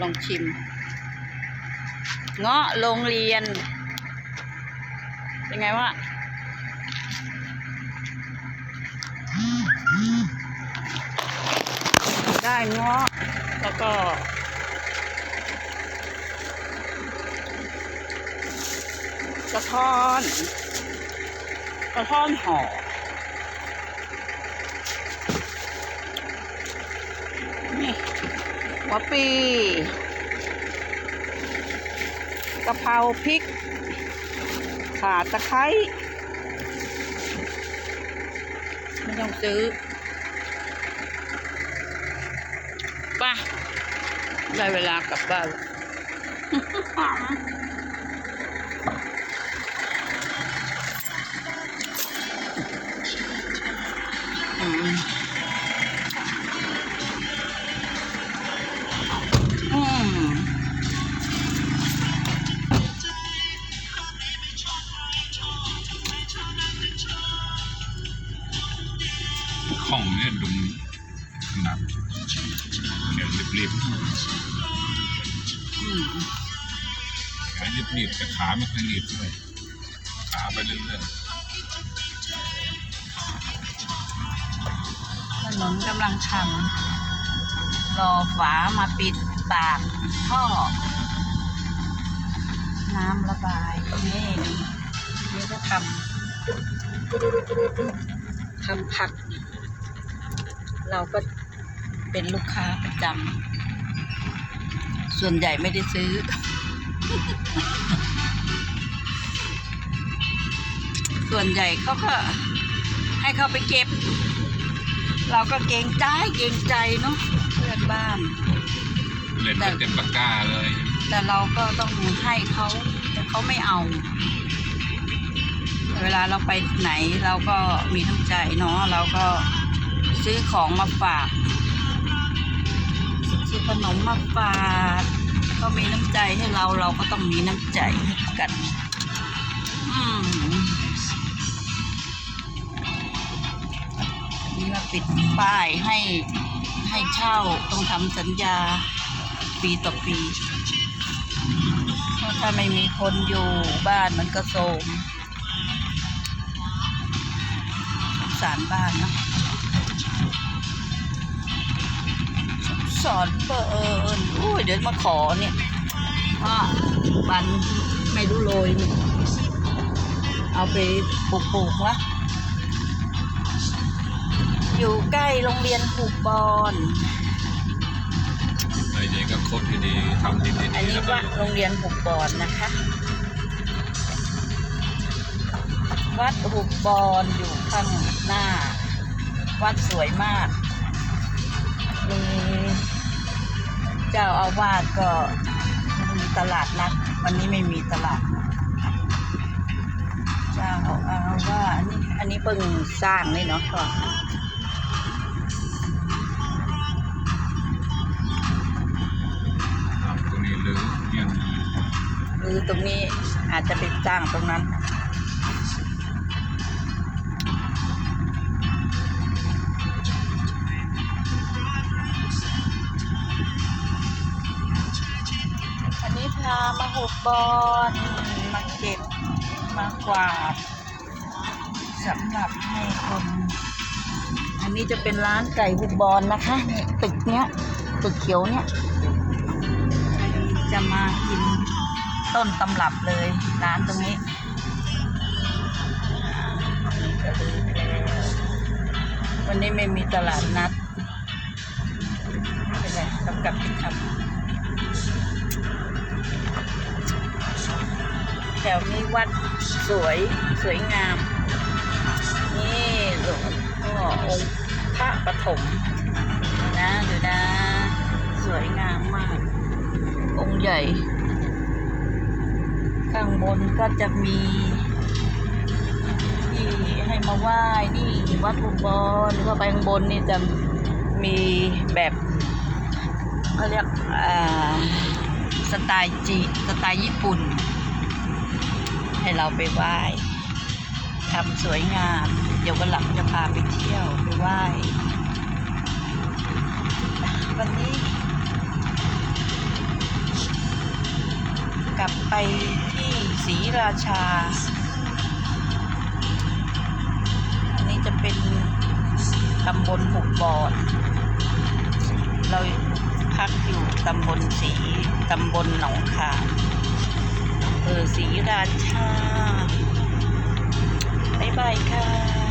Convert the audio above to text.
ลองชิม เงาะโรงเรียน เป็นไงวะได้เงาะแล้วก็กระท้อนกระท้อนห่อ หัวปีกะเพราพริก ข่าตะไคร้ไม่ต้องซื้อไป่ะได้เวลากลับบ้าน ของเนี่ยดุมขนาดแขนรีบๆแขนรีบๆแต่ขาไม่ค่อยรีบด้วยขาไปเรื่อยถนนกำลังทำรอฝามาปิดปากท่อ น้ำระบายนี่นี่ก็ทำทำผัก เราก็เป็นลูกค้าประจำส่วนใหญ่ไม่ได้ซื้อ ส่วนใหญ่เขาก็ให้เขาไปเก็บ เราก็เกรงใจเกรงใจเนาะเพื่อนบ้านๆเล่นไปเต็มปากกาเลย แต่เราก็ต้องให้เขาแต่เขาไม่เอา เวลาเราไปไหนเราก็มีน้ำใจเนาะเราก็ ซื้อของมาฝาก ซื้อขนมมาฝากก็มีน้ำใจให้เราเราก็ต้องมีน้ำใจให้กันอืมนี่มาปิดป้ายให้ให้เช่าต้องทำสัญญาปีต่อปีเพราะถ้าไม่มีคนอยู่บ้านมันก็โทรมสารบ้านนะ สอนเปินอุ้ยเดี๋ยวมาขอเนี่ยว่าบันไม่รู้โรยเนี่ยเอาไปปลูกๆวะอยู่ใกล้โรงเรียนผูกบอลเลยเด็กก็โคตรดีๆทำดีอันนี้ว่าโรงเรียนหุบบอนนะคะ วัดหุบบอนอยู่ข้างหน้า วัดสวยมากมี เจ้าอาวาสก็มีตลาดนัดวันนี้ไม่มีตลาดนัดเจ้าอาวาสอันนี้อันนี้เพิ่งสร้างนี่เนาะก็ทำตรงนี้หรือเนี่ยหรือตรงนี้อาจจะไปสร้างตรงนั้น มาหุบบอลมาเก็บ มากวาดสำหรับให้คน อันนี้จะเป็นร้านไก่หุบบอลนะคะนี่ตึกเนี้ยตึกเขียวเนี้ยใครจะมากินต้นตำรับเลยร้านตรงนี้วันนี้ไม่มีตลาดนัดไม่เป็นไรกำกับพิทำ ถวนี้วัดสวยสวยงาม นี่หลวงพ่อองค์พระปฐมนะดูนะ สวยงามมาก องค์ใหญ่ ข้างบนก็จะมีที่ให้มาไหว้นี่วัดอุบอลเข้าไปข้างบนนี่จะมีแบบเขาเรียกสไตล์จีสไตล์ญี่ปุ่น ให้เราไปไหว้ทำสวยงาม เดี๋ยววันหลังจะพาไปเที่ยวไปไหว้วันนี้ลับไปที่ศรีราชา อันนี้จะเป็นตำบลหุบบอด เราพักอยู่ตำบลศรีตำบลหนองขาม ภอศรีราชา บ๊ายบายค่ะ